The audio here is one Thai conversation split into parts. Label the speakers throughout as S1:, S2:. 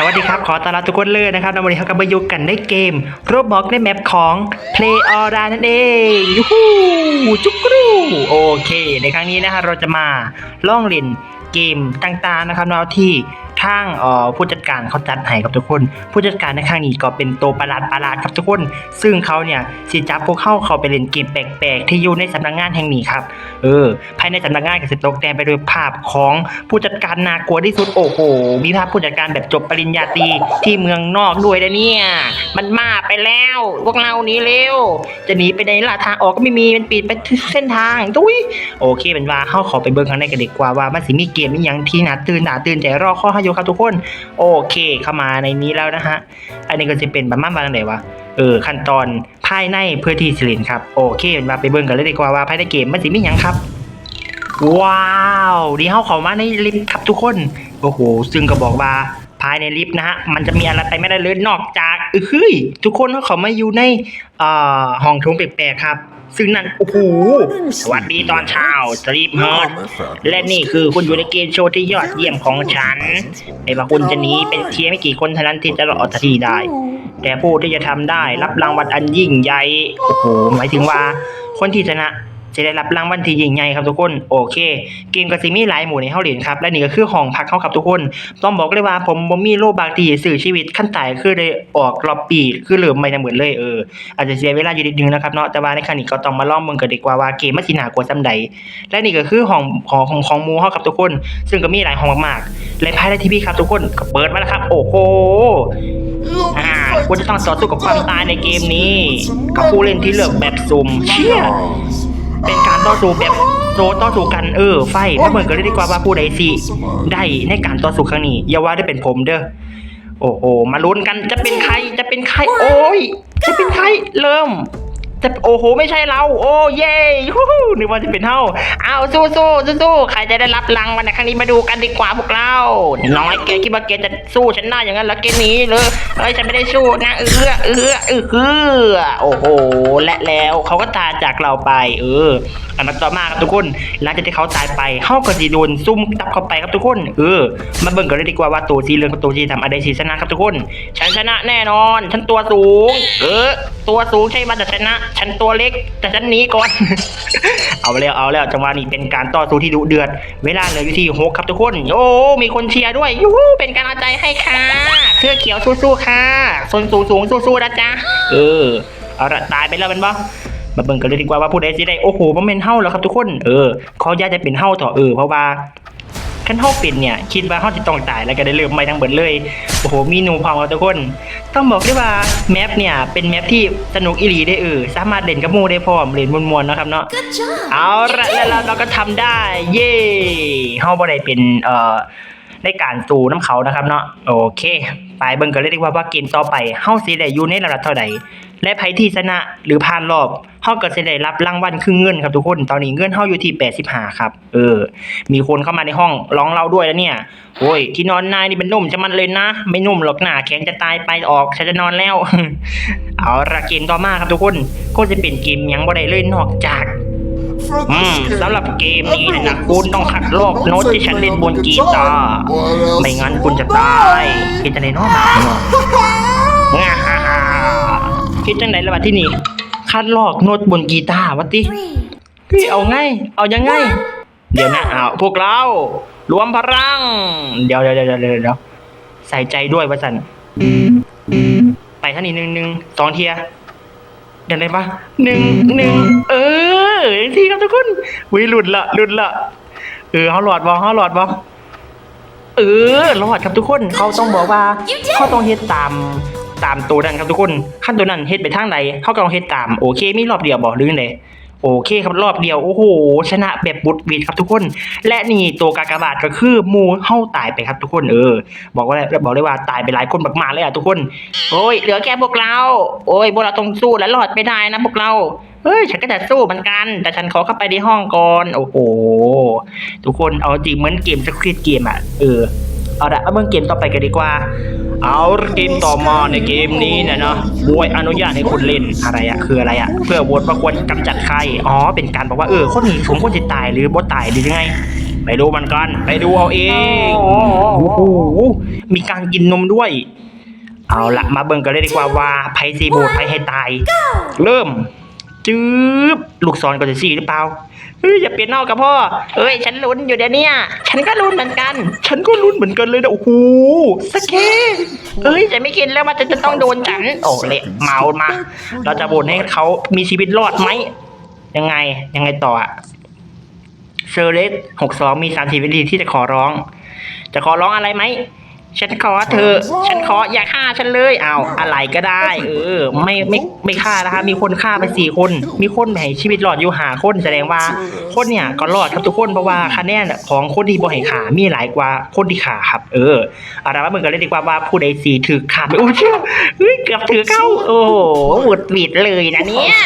S1: สวัสดีครับ ขอต้อนรับทุกคนเลยนะครับในวันนี้เรากำลังมาอยู่กันในเกมโรบล็อกในแมปของ Play a r a นั่นเองยูฮูจุกกรูโอเค ในครั้งนี้นะครับเราจะมาล่องเล่นเกมต่างๆนะครับเราที่ ทางผู้จัดการเขาจัดให้ครับทุกคน ผู้จัดการในครั้งนี้ก็เป็นตัวประหลาดประหลาดครับทุกคน ซึ่งเขาเนี่ยสิจับพวกเข้าเขาไปเล่นเกมแปลกๆ ที่อยู่ในสำนักงานแห่งนี้ครับเออภายในสำนักงานก็จะตกแต่งไปด้วยภาพของผู้จัดการน่ากลัวที่สุดโอ้โหมีภาพผู้จัดการแบบจบปริญญาตรีที่เมืองนอกด้วยนะเนี่ยมันมาไปแล้วพวกเรานี้เร็วจะหนีไปในล่าทางออกก็ไม่มีมันปิดไปเส้นทางตุ้ยโอเคเป็นว่าเข้าขอไปเบิ่งข้างในกันดีกว่าว่ามันสิมีเกมนี้ยังที่น่าตื่นน่าตื่นใจรอข้อให้อยู่ครับทุกคน โอเคเข้ามาในนี้แล้วนะฮะ อันนี้ก็จะเป็นประมาณว่าไหนวะ เออขั้นตอนภายในเพื่อที่สิรินครับ โอเคเป็นว่าไปเบิ่งกันเลยดีกว่าว่าภายในเกมมันสิมีหยังครับ ว้าวดีเข้าเข้ามาในลิฟต์ครับทุกคน โอ้โห ซึ่งก็บอกว่าภายในลิฟต์นะฮะ มันจะมีอะไรไปไม่ได้เลยนอกจากเฮ้ยทุกคนเขามาอยู่ในอ่อห้องโถงแปลกๆครับ ซึ่งนั่นโอ้โหสวัสดีตอนเช้าสลีปเฮิร์ดและนี่คือคุณอยู่ในเกมโชว์ที่ยอดเยี่ยมของฉันไม่ว่าคุณจะหนีเป็นเพียงไม่กี่คนเท่านั้นที่จะรอดทีได้ แต่ผู้ที่จะทำได้รับรางวัลอันยิ่งใหญ่โอ้โหหมายถึงว่าคนที่ชนะ จะได้รับรางวัลที่ยิ่งใหญ่ครับทุกคนโอเค เกมกระซิมีหลายหมู่ในเฮาเหรียญครับและนี่ก็คือห้องพักเขาครับทุกคน ต้องบอกเลยว่าผมบ่มีโลบางทีสื่อชีวิตขั้นตายคือได้ออกรอบปีคือเหลือไม่ทั้งหมดเลยเอออาจจะเสียเวลาอยู่นิดนึงนะครับเนาะแต่ว่าในครั้งนี้ก็ต้องมาลองเบิ่งกันดีกว่าว่าเกมมันสิน่ากลัวซำใดและนี่ก็คือห้องของของของหมูเฮาครับทุกคน ซึ่งก็มีหลายห้องมากๆและภายในทีวีครับทุกคนก็เปิดมาแล้วครับ โอ้โหอ่าคุณจะต้องต่อสู้กับความตายในเกมนี้กับผู้เล่นที่เลือกแบบสุ่มเชี่ย เป็นการต่อสู้แบบโซต่อสู้กันเออไฟมาเหมือนกันเลยดีกว่าว่าผู้ใดสิได้ในการต่อสู้ครั้งนี้อย่าว่าได้เป็นผมเด้อโอ้โหมาลุ้นกันจะเป็นใครจะเป็นใครโอ้ยจะเป็นใครเริ่ม จะโอ้โหไม่ใช่เรา โอ้เย่ฮู้ฮู้นึกว่าจะเป็นเท่าเอาสู้สู้สู้สู้ใครจะได้รับรางวัลในครั้งนี้มาดูกันดีกว่าพวกเราน้อยแกคิดว่าแกจะสู้ฉันได้อย่างนั้นแล้วแกหนีเลยเอ้ยฉันไม่ได้สู้นะเออเออเออเออโอ้โหและแล้วเขาก็ตายจากเราไป เอออันนั้นต่อมาครับทุกคนหลังจากที่เขาตายไปเขาก็จะโดนซุ่มตับเข้าไปครับทุกคน เออมาเบิ่งกันเลยดีกว่าว่าตัวสีเหลืองกับตัวสีดำอะไรสีชนะครับทุกคน ฉันชนะแน่นอน ฉันตัวสูง เออ ตัวสูงใช่ไหมแต่ชนะฉันตัวเล็ก แต่ฉันหนีก่อน เอาแล้วเอาแล้วจังหวะนี้เป็นการต่อสู้ที่ดุเดือด เวลาเหลืออยู่ที่หกครับทุกคน โอ้มีคนเชียร์ด้วยยูเป็นการเอาใจให้ค่ะเสื้อเขียวสู้ๆค่ะส่วนสูงสูงสู้ๆนะจ๊ะเออเอาละตายไปแล้วเป็นบ่มาเบิ่งกันเลยดีกว่าว่าผู้ใดสิได้โอ้โหมันเป็นเฮ้าแล้วครับทุกคนเออขออย่าตจะเป็นเฮ้าต่อเออเพราะว่า ขั้นเฮาเป็นเนี่ยคิดว่าเฮาจะต้องตายแล้วก็ได้เริ่มใหม่ทั้งเบิดเลยโอ้โหมีหนูพอมแล้วทุกคน ต้องบอกได้ว่าแมปเนี่ยเป็นแมปที่สนุกอีหลีได้เออสามารถเล่นกับหมู่ได้พร้อมเล่นมวนๆเนาะครับเนาะเอาละแล้วเราก็ทำได้ เย่เฮาบ่ได้เป็นเอ่อในการสู้น้ำเขานะครับเนาะโอเค ไปเบิ่งกันเลยดีกว่าว่าเกมต่อไปเฮาสิได้อยู่ในระดับเท่าใดและไผที่ชนะหรือผ่านรอบ เฮาก็สิได้รับรางวัลคือเงินครับทุกคน ตอนนี้เงินเฮาอยู่ที่85ครับ เออ มีคนเข้ามาในห้องร้องเราด้วยแล้วเนี่ยโอ้ยที่นอนนายนี่เป็นนุ่มจะมันเลยนะ ไม่นุ่มหรอกหนาแข็งจะตายไปออกฉันจะนอนแล้ว เอาละเกมต่อมาครับทุกคนก็จะเป็นเกมยังบ่ได้เลยนอกจากอืมสำหรับเกมนี้นะคุณต้องคัดลอกโน้ตที่ฉันเล่นบนกีตาร์ไม่งั้นคุณจะตายคิดจังไดเนาะหมาเนาะคิดจังไดละบัดที่นี่ คัดลอกโน้ตบนกีตาร์วะติ
S2: Three,
S1: เอาไง เอายังไง เดี๋ยวนะเอาพวกเรา รวมพลังเดี๋ยวเดี๋ยวเดี๋ยวเดี๋ยวเดี๋ยวใส่ใจด้วยวะสันไปท่านี้หนึ่งหนึ่งสองเทียเดี๋ยวได้ปะหนึ่งหนึ่งเออทีครับทุกคนวิหลุดละหลุดละเออเขาหลอดบอเขาหลอดบอเออรอดครับทุกคนเขาต้องบอกว่าเขาต้องเฮ็ดตาม ตามตัวนั้นครับทุกคนขั้นตัวนั้นเฮ็ดไปทางใดเขาก็ต้องเฮ็ดตามโอเคมีรอบเดียวบอกหรือไงโอเคครับรอบเดียวโอ้โหชนะแบบบุดวิดครับทุกคน และนี่ตัวกากบาทก็คือมูเฮาตายไปครับทุกคนเออ บอกว่าบอกเลยว่าตายไปหลายคนมากๆเลยอะทุกคนโอ้ยเหลือแค่พวกเรา โอ้ยพวกเราต้องสู้และรอดไม่ได้นะพวกเราเฮ้ยฉันก็จะสู้เหมือนกัน แต่ฉันขอเข้าไปในห้องก่อนโอ้โหทุกคนเอาจริงเหมือนเกมสคริปเกมอะเออ เอาละมาเบิ่งเกมต่อไปกันดีกว่า เอาเกมต่อมาในเกมนี้เนี่ยนะบวยอนุญาตให้คุณเล่นอะไรอะคืออะไรอะเพื่อโหวตว่าควรกำจัดใครอ๋อเป็นการบอกว่าเออคนนี้ผมควรจะตายหรือบ่ตายหรือยังไงไปดูมันกัน ไปดูเอาเองโอ้โหมีการกินนมด้วย เอาละมาเบิ่งกันเลยดีกว่าว่าไพซีโบดไพให้ตาย เริ่ม จืบลูกศรก็จะสี่หรือเปล่าเฮ้ยอย่าเปลี่ยนนอกกับพ่อเอ้ย ฉันลุ้นอยู่เดี๋ยวนี้ฉันก็ลุ้นเหมือนกัน ฉันก็ลุ้นเหมือนกันเลยนะโอ้โหสกเคเอ้ยจะไม่กินแล้วมันจะจะต้องโดนฉันโอ้เละเมามา เราจะบ่นให้เขามีชีวิตรอดไหมยังไงยังไงต่ออะเซอร์เลสหกสองมีสามสิบวิธีที่จะขอร้อง จะขอร้องอะไรไหม ฉันขอเธอ ฉันขออย่าฆ่าฉันเลยเอาอะไรก็ได้ เออ ไม่ไม่ไม่ฆ่านะคะ มีคนฆ่าไปสี่คน มีคนให้ชีวิตรอดอยู่หาคนแสดงว่า คนเนี่ยก็รอดครับทุกคนเพราะว่าคะแนนของคนที่บ่ให้ขามีหลายกว่าคนที่ขาครับ เออเอาละมาเบิ่งกันเลยดีกว่าว่าผู้ใดสีถือขาไปโอ้เชื่อเฮ้ยเกือบถือเข้า โอ้โหหวุดหวิดเลยนะเนี่ย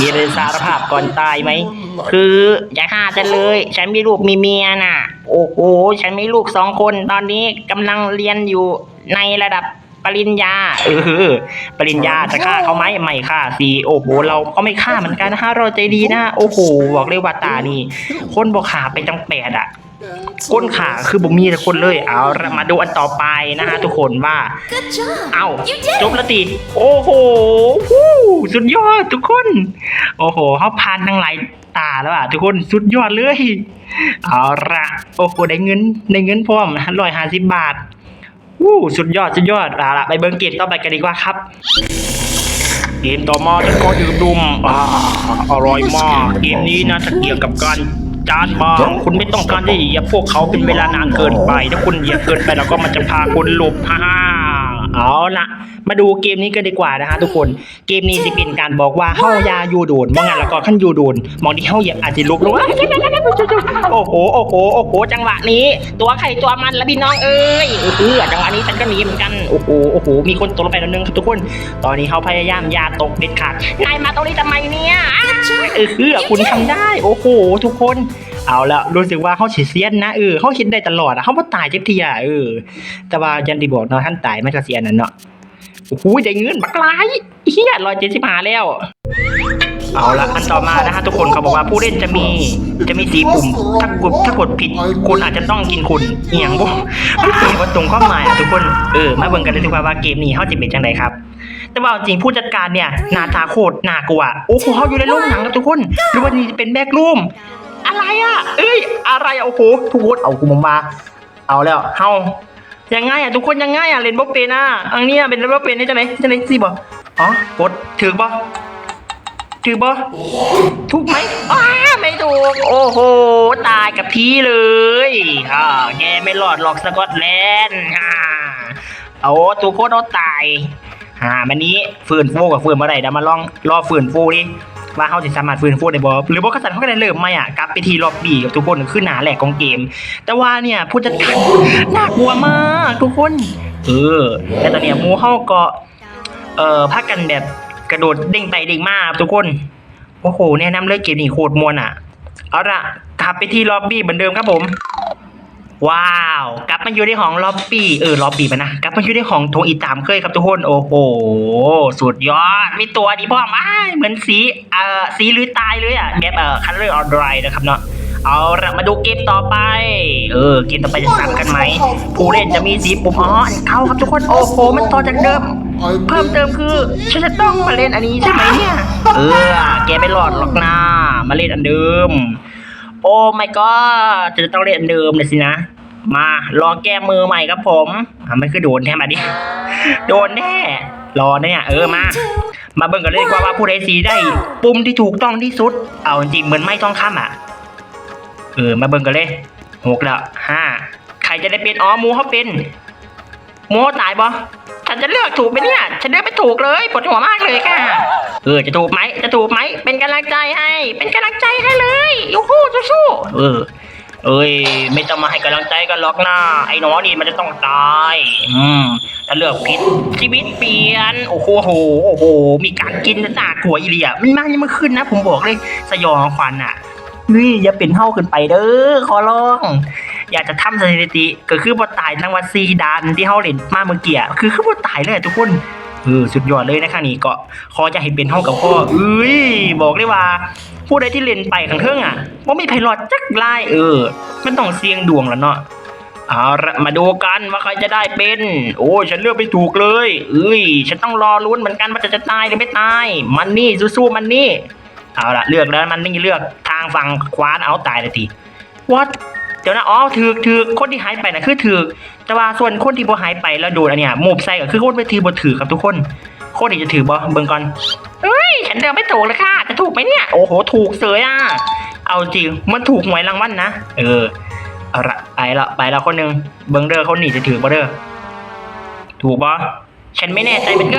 S1: มีเรื่องสารภาพก่อนตายไหมคืออย่าฆ่าฉันเลย ฉันมีลูกมีเมียน่ะ โอ้โห ฉันมีลูกสองคนตอนนี้กำลังเรียนอยู่ในระดับปริญญา เออ ปริญญาจะฆ่าเขาไหมไม่ฆ่าสิโอ้โห เราก็ไม่ฆ่าเหมือนกันนะฮะเราใจดีนะ โอ้โห บอกเลยว่าตานี่ คนบอกขาไปจังแปดอะ ก้นขาคือบ่มีแต่คนเลย เอาละมาดูอันต่อไปนะฮะทุกคนว่า
S2: Good job.
S1: เอ้า
S2: You did
S1: จบแล้วติโอ้โหฮู้สุดยอดทุกคน โอ้โหเขาผ่านทั้งหลายตาแล้วอะทุกคนสุดยอดเลย เอาละโอ้โหได้เงินได้เงินพร้อมร้อยห้าสิบบาทวู้สุดยอดสุดยอดเอาละไปเบิ้งเกมต่อไปกันดีกว่าครับ เกมต่อมาจะก็ดื่มดุมอ่าอร่อยมาก เกมนี้นะถ้าเกี่ยวกับการ จานบางคุณไม่ต้องการที่จะเหยียบพวกเขาเป็นเวลานานเกินไป ถ้าคุณเหยียบเกินไปแล้วก็มันจะพาคุณหลบฮ่าฮ่า เอาละมาดูเกมนี้กันดีกว่านะฮะทุกคน เกมนี้จะเป็นการบอกว่าเฮาอยาอยู่โดนมองงั้นแล้วก็ขั้นอยู่โดนมองที่เฮาเหยียบอาจจะลุกลงโอ้โหโอ้โหโอ้โหจังหวะนี้ ตัวใครตัวมันแล้วพี่น้องเอ้ยเออจังหวะนี้ฉันก็หนีเหมือนกันโอ้โหโอ้โหมีคนตกลงไปแล้วนึงครับทุกคน ตอนนี้เขาพยายามอยาตกเด็ดขาดนายมาตรงนี้ทำไมเนี่ยอ้าวเออคือคุณทำได้ โอ้โหทุกคน เอาและรู้สึกว่าเขาเฉียเซียนนะเออเขาคิดได้ตลอดอะเขาไม่ตายเจ็บทีอะเออ แต่ว่ายันดีบอกเนาะท่านตายมันก็เสียนั่นเนาะโอ้โหได้เงินบักหลายเฮียร้อยเจ็ดสิบห้าแล้ว เอาละอันต่อมานะฮะทุกคนเขาบอกว่าผู้เล่นจะมีจะมีสีปุ่มถ้ากดถ้ากดผิดคุณอาจจะต้องกินคุณเอียงบ่ไม่เสียว่าตรงความหมายอะทุกคนเออมาเบิ่งกันเลยดีกว่าว่าเกมนี้เขาจะเป็นจังไดครับแต่ว่าจริงผู้จัดการเนี่ยหน้าตาโคตรน่ากลัวโอ้โหเขาอยู่ในโรงหนังครับทุกคนหรือว่านี่จะเป็นแบกรูม อะไรอะ เอ้ย อะไรอะโอ้โห ทุกคนเอากูมมา เอาแล้ว เฮายังไงอะทุกคนยังไงอะเล่นบ่เป็นอะ อันเนี้ยเป็นเล่นบ่เป็นได้จังไดจังไดสิบ่อ๋อกดถือบ่ถือบ่ถูกไหมอ้าไม่ถูก โอ้โห ตายกับพี่เลยอ่าแกไม่รอดหรอกสกอตแลนด์อ่าเอาทุกคนเอาตายอ่ามันนี้ฟื้นฟูกับฟื้นมาได้เดี๋ยวมาลองรอฟื้นฟูดิ ว่าเขาจะสามารถฟื้นฟูได้บ่หรือว่าเขาสั่นเขาก็ได้เริ่มใหม่อะกลับไปที่ล็อบบี้กับทุกคนขึ้นหนาแหลกของเกม แต่ว่าเนี่ยผู้จัดการน่ากลัวมากทุกคน เออแต่ตอนเนี้ยมูเฮาก็เอ่อพักกันแบบกระโดดเด้งไปเด้งมาทุกคนโอ้โหแนะนำเลยเกมนี้โคตรมวนอะเอาละกลับไปที่ล็อบบี้เหมือนเดิมครับผม ว้าวกลับมาอยู่ในห้องล็อบบี้เออล็อบบี้มันนะกลับมาอยู่ในห้องโทงอีตามเคยครับทุกคนโอ้โหสุดยอดมีตัวดีพ่อมาเหมือนสีเอ่อสีหรือตายเลยอะแบบเอ่อคันเลอร์ออนไรน์นะครับเนาะเอาละมาดูเกมต่อไป เออ เกมต่อไปจะซ้ำกันไหม ผู้เล่นจะมีสีปุ่มอ๋อเข้าครับทุกคน โอ้โห มันต่อจากเดิม เพิ่มเติมคือฉันจะต้องมาเล่นอันนี้ใช่ไหมเนี่ย เออ แกไม่รอดหรอกนะมาเล่นอันเดิม โอ้ my god จะต้องเล่นอันเดิมเลยสินะ มาลองแก้มือใหม่ครับผมอะมันคือโดนแท้มาดิ โดนแน่ รอเนี่ยเออมา มาเบิ่งกันเลยดีกว่าว่าผู้ใดสีได้ ปุ่มที่ถูกต้องที่สุด เอาจริงเหมือนไม่ต้องคำอะ เออมาเบิ่งกันเลยหกแล้วห้าใครจะได้เป็นอ๋อหมูเขาเป็นหมูเขาตายบ่ ฉันจะเลือกถูกไหมเนี่ย ฉันเลือกไม่ถูกเลยปวดหัวมากเลยค่ะ เออจะถูกไหมจะถูกไหมเป็นกำลังใจให้ เป็นกำลังใจให้เลยยูฮู้สู้ๆเออ เอ้ยไม่ต้องมาให้กำลังใจกันหรอกนะไอ้น้องนี่มันจะต้องตาย อืมถ้าเลือกผิดชีวิตเปลี่ยน โอ้โหโอ้โหโอ้โหมีการกินน่ากลัวอีเลียมันมายังไม่ขึ้นนะ ผมบอกเลยสยองขวัญอะนี่อย่าเป็นเท่าขึ้นไปเด้อขอร้อง อยากจะทำสถิติก็คือบ่ตายทั้งวัดซีดานที่เฮาเล่นมาเมื่อกี้คือคือบ่ตายเลยทุกคนเออสุดยอดเลยนะครั้งนี้ก็ขอจะให้เป็นเท่ากับพ่อเอ้ยบอกเลยว่า ผู้ใดที่เล่นไปข้างเทิงอะว่ามีไพลอตจักลายเออ มันต้องเสี่ยงดวงแล้วเนาะเอาละมาดูกันว่าใครจะได้เป็น โอ้ฉันเลือกไม่ถูกเลยเอ้ยฉันต้องรอลุ้นเหมือนกันว่าจะจะตายหรือไม่ตาย มันนี่สู้ๆมันนี่เอาละเลือกแล้วมันนี่เลือกทางฝั่งขวาเอาตายเลยที what ดี๋ยวนะอ๋อถือถือคนที่หายไปนะคือถือแต่ว่าส่วนคนที่บ่หายไปแล้วโดนอันเนี้ยหมูบใส่ก็คือคนไปถือบ่ถือครับทุกคนคนที่จะถือบ่เบิ่งก่อนเฮ้ยฉันเดินไม่ถูกเลยค่ะ จะถูกไหมเนี่ยโอ้โหถูกเสยอะเอาจริงมันถูกหวยรางวัลนะเออเอาละไปละไปละคนหนึ่งเบิ่งเด้อเขาหนีจะถือบ่เด้อถูกบ่ฉันไม่แน่ใจเป็นก็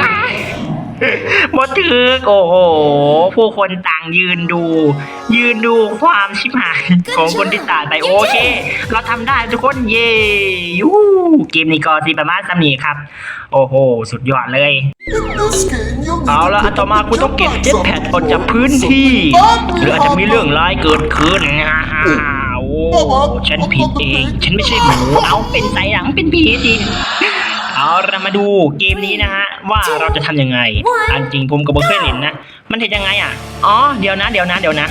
S1: บ่ถือโอ้โห ผู้คนต่างยืนดู ยืนดูความชิบหายของคนที่ตายไปโอเค เราทำได้ทุกคนเย้ยูหูเกมนี้ก็สิประมาณสำนีครับ โอ้โห สุดยอดเลย เอาละอันต่อมาคุณต้องเก็บเจ็ตแพดออกจากพื้นที่หรืออาจจะมีเรื่องร้ายเกิดขึ้นนะฮะโอ้ฉันผิดเอง ฉันไม่ใช่หมูเอาเป็นไสหลังเป็นผีจริง เอาเรามาดูเกมนี้นะฮะว่าเราจะทำยังไง อันจริงผมก็บ่เคยเล่นนะ มันเห็นยังไงอะ อ๋อเดี๋ยวนะเดี๋ยวนะเดี๋ยวนะ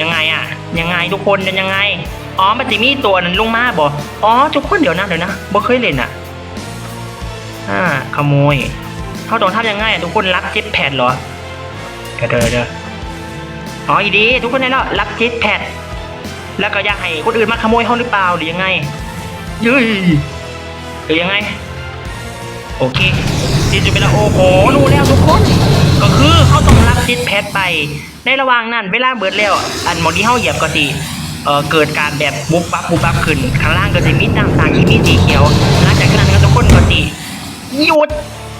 S1: ยังไงอะ ยังไงทุกคนเป็นยังไง อ๋อมันจะมีตัวนั้นลงมาบ่อ๋อทุกคนเดี๋ยวนะเดี๋ยวนะบ่เคยเล่นอะ อ่า ขโมยเขาต้องทำยังไงอะทุกคนรับเจ็ตแพดเหรอเดี๋ยวเดี๋ยวเดี๋ยวอ๋ออีดีทุกคนได้แล้วรับเจ็ตแพดแล้วก็อยากให้คนอื่นมาขโมยเขาหรือเปล่าหรือยังไงเย้ยหรือยังไง โอเคที่จะเป็นละโอ้โหรู้แล้วทุกคน ก็คือเขาต้องรับจ็ตแพดไป ในระหว่างนั้นเวลาเบิดแล้วอันหมดที่เขาเหยียบก็สิเอ่อเกิดการแบบบุบบับบุบบับขึ้นข้างล่างก็จะมีต่างๆที่มีสีเขียวหลังจากนั้นก็ทุกคนก็สิหยุด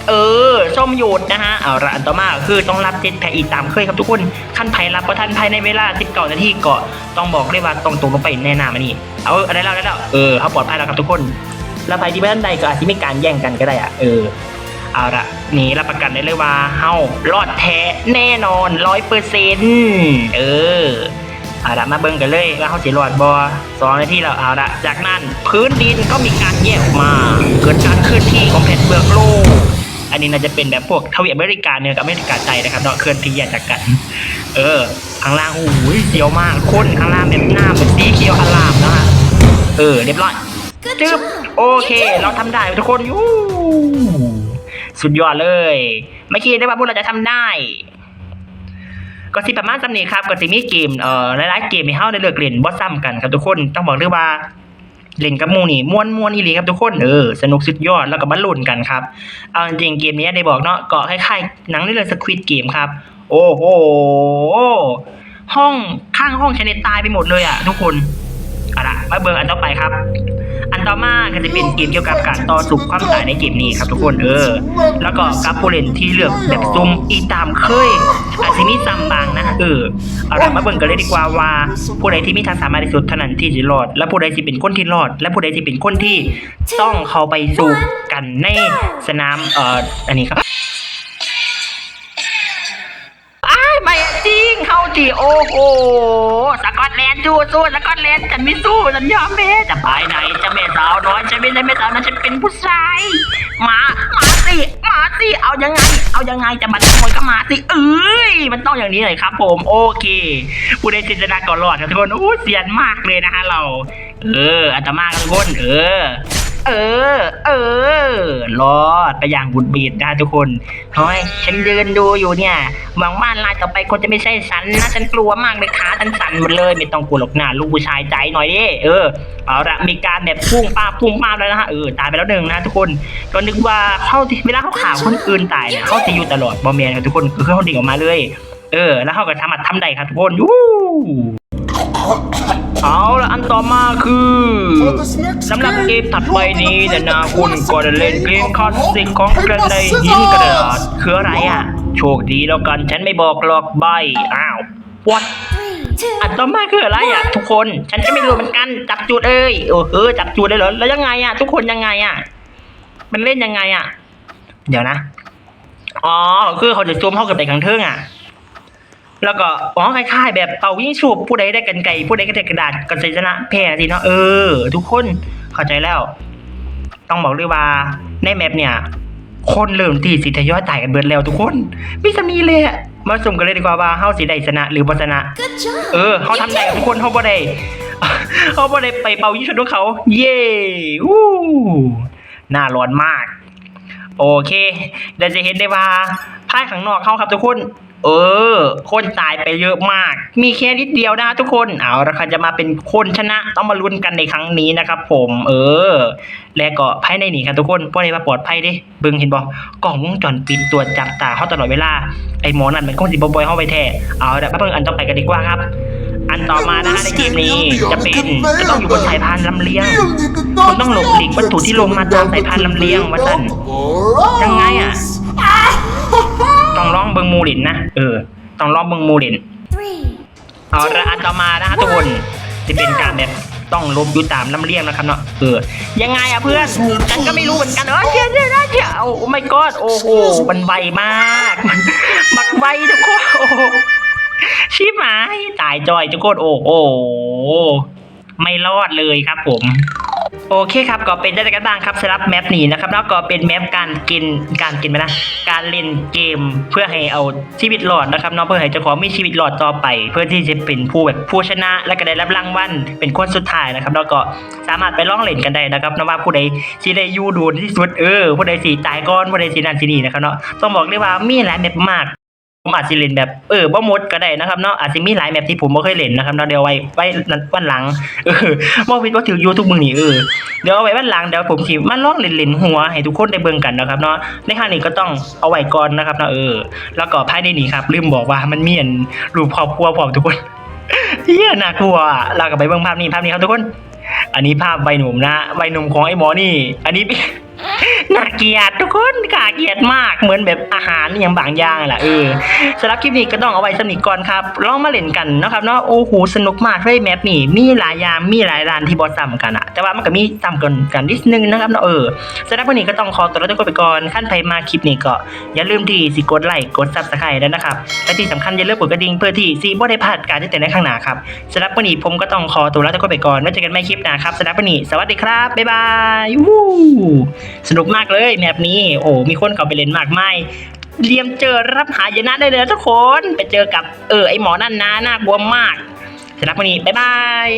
S1: เออส้มหยุดนะฮะเอาละอันต่อมาคือต้องรับเจ็ดแพอีกตามเคยครับทุกคนขั้นไผ่รับประทันภายในเวลา19นาทีก็ต้องบอกเลยว่าต้องตกลงไปแน่นามานี่เอาอะไรแล้วได้แล้วเออเขาปลอดภัยแล้วครับทุกคน แล้วไปที่บ้านใดก็อาจจะมีการแย่งกันก็ได้อะเออเอาละนี่รับประกันได้เลยว่าเฮารอดแท้แน่นอนร้อยเปอร์เซ็นต์เออเอาละมาเบิ่งกันเลยว่าเขาสิรอดบอสองนาทีแล้วเอาละจากนั้นพื้นดินก็มีการแยกออกมา เกิดการเคลื่อนที่ของแผ่นเปลือกโลกอันนี้น่าจะเป็นแบบพวกทวีปอเมริกาเหนือกับอเมริกาใต้นะครับเนาะเคลื่อนที่แยกจากกัน เออข้างล่างโอ้ยเสียวมากคนข้างล่างแบบหน้าแบบสีเขียวอลามนะฮะเออเรียบร้อย จึ๊บโอเค เราทำได้ทุกคนยูสุดยอดเลย ไม่คิดได้ว่าพวกเราจะทำได้ก็สิประมาณสำนี้ครับก็สิมีเกมเอ่อหลายๆเกมให้เฮาได้เลือกเล่นบ่ซ้ำกันครับทุกคนต้องบอกเลยว่าเล่นกับหมู่นี่ม่วนม่วนอีหลีครับทุกคนเออสนุกสุดยอดแล้วก็มาลุ้นกันครับเอาจริงๆเกมนี้ได้บอกเนาะก็คล้ายๆหนังเรื่องสควิดเกมครับ โอ้โหห้องข้างห้องชนตายไปหมดเลยอะทุกคนเอาละมาเบิ่งอันต่อไปครับอัน ต่อมาก็จะเป็นเกมเกี่ยวกับการต่อสู้ความตายในเกมนี้ครับทุกคนเออ แล้วก็กับผู้เล่นที่เลือกแบบซุ่มอีตามเคยอาจจะมีซ้ำบางนะเออเอาละมาเบิ่งกันเลยดีกว่าว่า ผู้ใดที่มีทางสามารถที่สุดเท่านั้นที่จะรอด และผู้ใดที่เป็นคนที่รอด และผู้ใดที่เป็นคนที่ต้องเข้าไปสู่กันในสนามเอ่ออันนี้ครับ ริโอ้โห สกอตแลนด์สู้สู้สกอตแลนด์ฉันไม่สู้ฉันยอมแพ้จะไปไหนจะแม่สาวน้อยฉันไม่ใช่แม่สาวนั้นฉันเป็นผู้ชายมามาสิมาสิเอายังไง เอายังไงจะมาขโมยก็มาสิเอ้ยมันต้องอย่างนี้เลยครับ ผม โอเคผู้ใดจินตนาก่อนรอดทุกคนโอ้เสียนมากเลยนะฮะเรา เอออาตมาครับทุกคนเออ เออ เออรอดไปอย่างบุดบีดนะทุกคนเฮ้ยฉันยืนดูอยู่เนี่ยหวังว่าลายต่อไปคนจะไม่ใช่ฉันนะฉันกลัวมากเลยขาฉันสั่นหมดเลย ไม่ต้องกลัวหรอกนะลูกผู้ชายใจหน่อยดิเออเอาละมีการแบบพุ่งป้าพุ่งป้าแล้วนะฮะเออตายไปแล้วหนึ่งนะทุกคนก็นึกว่าเขาที่เวลาเขาข่าวคนอื่นตายเนี่ยเขาจะอยู่ตลอดบอมเมียนครับทุกคนคือเขาดิ่งออกมาเลย เออ แล้วเขาก็ทำอัดทำได้ครับทุกคนยู เอาละอันต่อมาคือสำหรับเกมถัดไปนี้เนี่ยนะคุณก็จะเล่นเกมคลาสสิกของกระไดหินกระดาษคืออะไรอะ โชคดีแล้วกันฉันไม่บอกหรอกใบอ้าว what อันต่อมาคืออะไรอะ ทุกคนฉันก็ไม่รู้เหมือนกันจับจุดเอ้ยเออเออจับจุดได้เหรอแล้วยังไงอะ ทุกคนยังไงอะ มันเล่นยังไงอะ เดี๋ยวนะอ๋อคือเขาจะซูมเข้ากับไปข้างเทิงอะ แล้วก็อ๋อคล้ายๆแบบเป่าวิ่งสูบผู้ใดได้กันไก่ผู้ใดก็ได้กระดาษกันชนะแพ้สิเนาะเออ ทุกคนเข้าใจแล้ว ต้องบอกเลยว่าในแมปเนี่ย คนเริ่มที่สิทยอยตายกันเบิดแล้วทุกคนไม่จะมีเลยมาสุ่มกันเลยดีกว่าว่าเฮาสิได้ชนะหรือบ่ชนะ เออเขาทำได้ทุกคนเขาบ่ได้เขาบ่ได้ไปเป่ายิงชุดของเขา เย้อู้น้าร้อนมาก โอเคเดี๋ยวจะเห็นได้ว่าภายข้างนอกเขาครับทุกคน เออ คนตายไปเยอะมาก มีแค่นิดเดียวนะทุกคน เอาละครจะมาเป็นคนชนะต้องมาลุ้นกันในครั้งนี้นะครับผม เออ และก็ภายในนี่ครับทุกคนพวกนี้มาปลอดภัยดิบิ่งเห็นบ่กกล้องวงจรปิดตรวจจับตาเขาตลอดเวลา ไอ้หมอนั่นมันคงสิบบอยเข้าไปแท้ เอาละเบิ่งอันต่อไปกันดีกว่าครับ อันต่อมานะในเกมนี้จะเป็นจะต้องอยู่บนสายพานลำเลียงคุณต้องหลบหลีกวัตถุที่ลงมาตามสายพานลำเลียงว่าซั่นยังไงอะ ต้องร้องเบิงมูลินนะเออต้องร้องเบิงมูลิน
S2: Three.
S1: เอาละอันต่อมานะฮะทุกคนจะเป็นการแบบต้องลบอยู่ตามลำเลียงนะครับเนาะเออยังไงอะเพื่อนฉันก็ไม่รู้เหมือนกันเออเดี๋ยวเดี๋ยวเดี๋ยวโอ้ไม่กอดโอ้โหมันไวมากมันมันไวทุกคนโอ้โหชิบหายตายจอยทุกคนโอ้โหไม่รอดเลยครับผม โอเคครับก็เป็นได้แต่กันบ้างครับสำหรับแมปนี้นะครับแล้วก็เป็นแมปการกินการกินไหมนะการเล่นเกมเพื่อให้เอาชีวิตรอดนะครับเนาะเพื่อให้เจ้าของมีชีวิตรอดต่อไป เพื่อที่จะเป็นผู้แบบผู้ชนะ และก็ได้รับรางวัลเป็นคนสุดท้ายนะครับแล้วก็สามารถไปล่องเล่นกันได้นะครับนะว่าผู้ใดที่ได้ยูดูที่สุดเออผู้ใดสีตายก่อนผู้ใดสีนันสีนี่นะครับเนาะต้องบอกเลยว่ามีหลายแมปมาก ผมอาจจะเล่นแบบเออบ่มดก็ได้นะครับเนาะอาจจะมีหลายแมปที่ผมบ่เคยเล่นนะครับเนาเดี๋ยวไว้ไว้วันหลังเออบ่วิดว่าถือยูทุกมือนี่เออเดี๋ยวเอาไว้วันหลังเดี๋ยวผมสิมาลองเล่นๆหัวให้ทุกคนได้เบิ่งกันนะครับเนาะในครั้งนี้ก็ต้องเอาไว้ก่อนนะครับเนาะเออ แล้วก็ภายในนี้ครับลืมบอกว่ามันมีอันรูปครอบครัวพร้อมทุกคนเฮียน่ากลัวเราก็ไปเบิ่งภาพนี้ภาพนี้ครับทุกคน อันนี้ภาพใบหนุ่มนะใบหนุ่มของไอ้หมอนี่ อันนี้ น่าเกลียดทุกคนน่าเกลียดมากเหมือนแบบอาหารอย่างบางอย่างแหละเออสำหรับคลิปนี้ก็ต้องเอาไว้สนิทก่อนครับลองมาเล่นกันนะครับเนาะโอ้โหสนุกมากเลยแมปนี่มีหลายอย่างมีหลายร้านที่บอสซ้ำกันอะแต่ว่ามันก็มีซ้ำกันกันนิดนึงนะครับเนาะเออสำหรับวันนี้ก็ต้องขอตัวลาทุกคนไปก่อนขั้นไปมาคลิปนี้ก็อย่าลืมที่สิกดไลค์กดซับสไครต์ด้วยนะครับและที่สำคัญอย่าลืมกดกระดิ่งเพื่อที่ซีบ่ได้พลาดการที่แต่ในข้างหน้าครับสำหรับวันนี้ผมก็ต้องขอตัวลาทุกคนไปก่อนไว้เจอกันใหม่คลิปหน้าครับสำหรับวันนี้สวัสดีครับบ๊ายบายวู้นุกมากเลยแมปนี้ โอ้มีคนเข้าไปเล่นมากมายเรียมเจอรับหายนะได้เลยทุกคน ไปเจอกับเออไอหมอนั่นนะน่ากลัวมากสำหรับวันนี้บ๊ายบาย